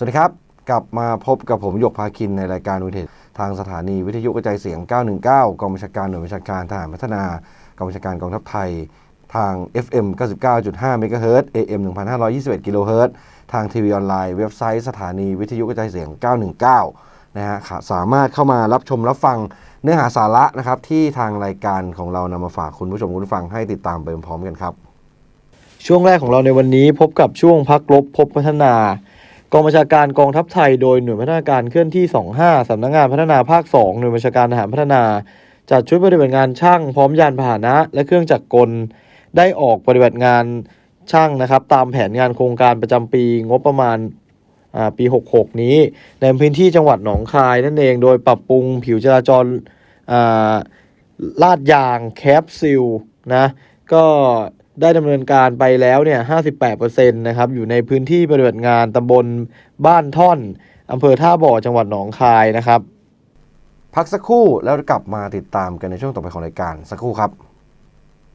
สวัสดีครับ กลับมาพบกับผมหยกพาคินในรายการวิทยทางสถานีวิทยุกระจายเสียง 919 กองบัญชาการหน่วยบัญชาการทหารพัฒนากองบัญชาการกองทัพไทย ทาง FM 99.5 MHz AM 1521กิโลเฮิรตซ์ทางทีวีออนไลน์เว็บไซต์สถานีวิทยุกระจายเสียง 919 นะฮะค่ะสามารถเข้ามารับชมรับฟังเนื้อหาสาระนะครับที่ทางรายการของเรานำมาฝากคุณผู้ชมคุณฟังให้ติดตามไปพร้อมกันครับ ช่วงแรกของเราในวันนี้พบกับช่วงพักรบพบพัฒนา กองบัญชาการกองทัพไทยโดยหน่วยพัฒนาการเคลื่อนที่ 25 สำนักงานพัฒนาภาค 2 หน่วยบัญชาการทหารพัฒนา จัดชุดปฏิบัติงานช่างพร้อมยานพาหนะ และเครื่องจักรกล ได้ออกปฏิบัติงานช่างนะครับ ตามแผนงานโครงการประจำปีงบประมาณปี 66 นี้ ในพื้นที่จังหวัดหนองคายนั่นเอง โดยปรับปรุงผิวจราจรลาดยางแคปซิลนะ ก็ ได้ดำเนินการไปแล้วเนี่ย 58%นะครับ อยู่ในพื้นที่ปฏิบัติงานตำบลบ้านท่อนอำเภอท่าบ่อจังหวัดหนองคายนะครับ พักสักครู่แล้วกลับมาติดตามกันในช่วงต่อไปของรายการสักครู่ครับ